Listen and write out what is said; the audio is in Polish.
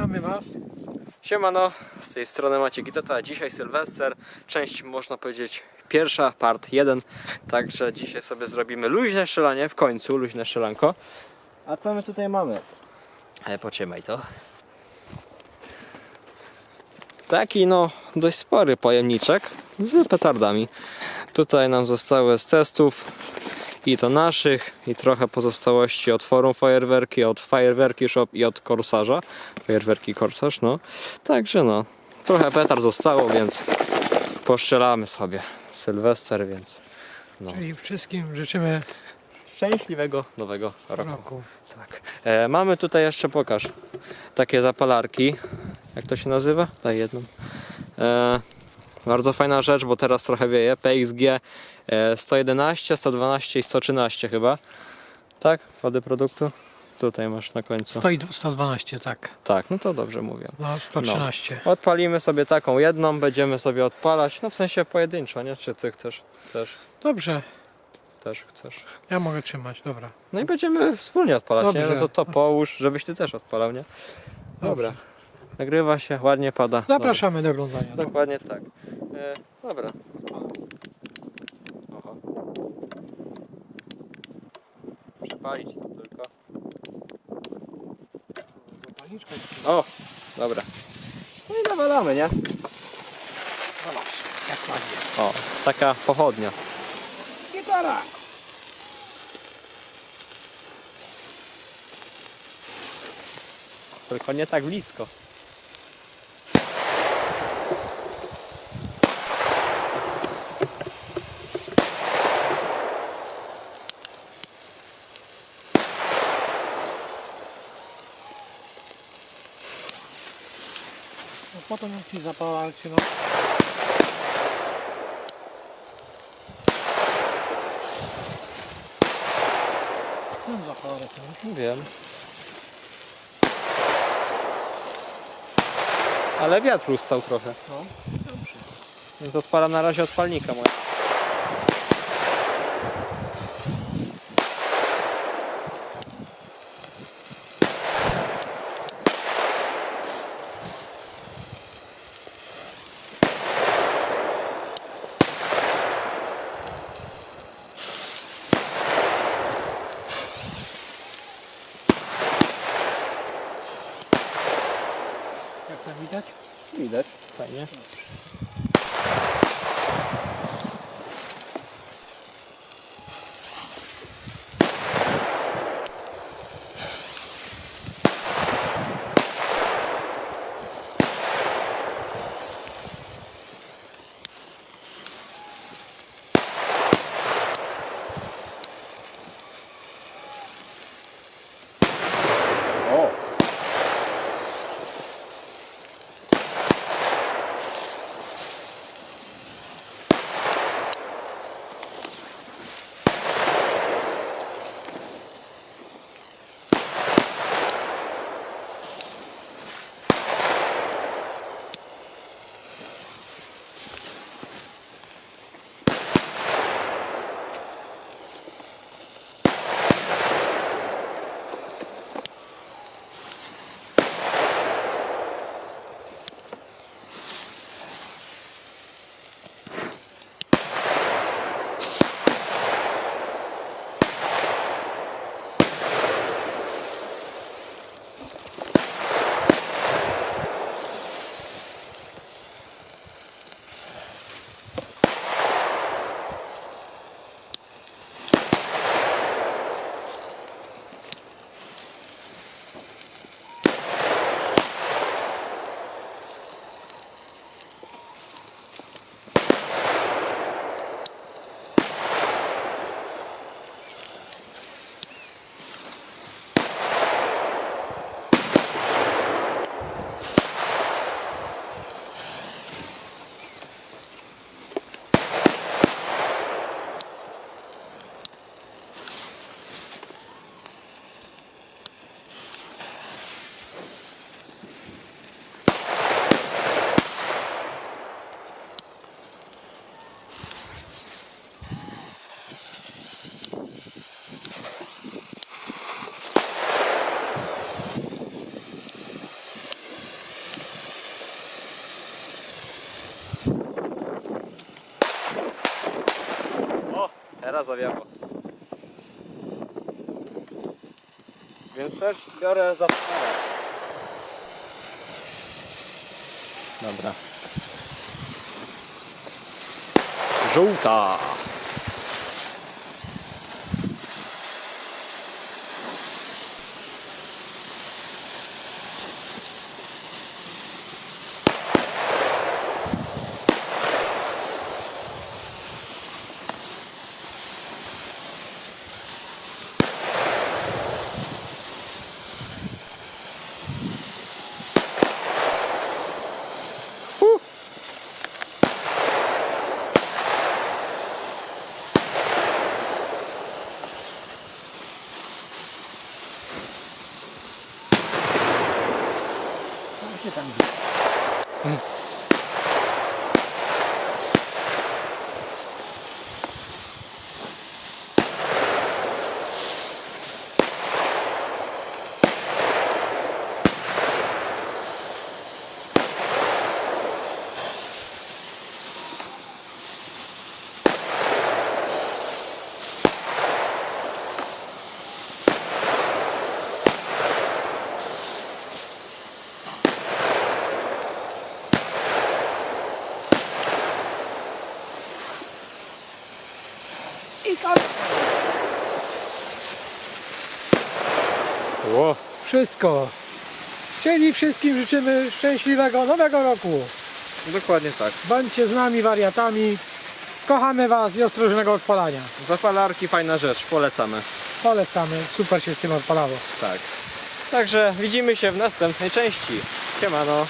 Witamy Was. Siemano, z tej strony Maciek Giteta. Dzisiaj Sylwester, część można powiedzieć pierwsza, part 1. Także dzisiaj sobie zrobimy luźne strzelanie, w końcu luźne strzelanko. A co my tutaj mamy? E, poczekaj to. Taki no dość spory pojemniczek z petardami. Tutaj nam zostały z testów i to naszych i trochę pozostałości od forum fajerwerki, od fajerwerki shop i od korsarza. Fajerwerki korsarz, no. Także no, trochę petard zostało, więc poszczelamy sobie. Sylwester, więc no. Czyli wszystkim życzymy Szczęśliwego nowego roku. roku. Tak. E, mamy tutaj jeszcze, pokaż, takie zapalarki. Jak to się nazywa? Daj jedną. E, bardzo fajna rzecz, bo teraz trochę wieje. PXG e, 111, 112 i 113 chyba. Tak? Kody produktu? Tutaj masz na końcu. Stoi 112, tak. Tak, no to dobrze mówię. No 113. Odpalimy sobie taką jedną, będziemy sobie odpalać, no w sensie pojedynczo, nie? Czy ty chcesz? Też, Dobrze, też chcesz. ja mogę trzymać, dobra. No i będziemy wspólnie odpalać, nie? No Dobrze. to to połóż, żebyś ty też odpalał, nie? Dobra. Nagrywa się, ładnie pada. Zapraszamy do oglądania. Dokładnie tak. E, dobra. Oho. Przepalić to tylko. Zapalniczka. O, dobra. No i nawalamy, nie? Zobacz, jak ładnie. O, taka pochodnia. Gitara! Tylko nie tak blisko. No potem ci zapalcie, no. No zapalę to. Wiem. Ale wiatr ustał trochę. No, dobrze. Więc odpalam na razie odpalnika moja. Jak tam widać? Widać. Fajnie. Teraz zawiało. Więc też biorę zapalę. Dobra. Żółta. Co się tam dzieje? I Wszystko. Czyli wszystkim życzymy szczęśliwego nowego roku. Dokładnie tak. Bądźcie z nami wariatami. Kochamy Was i ostrożnego odpalania. Zapalarki fajna rzecz, polecamy. Polecamy. Super się z tym odpalało. Tak. Także widzimy się w następnej części. Siemano.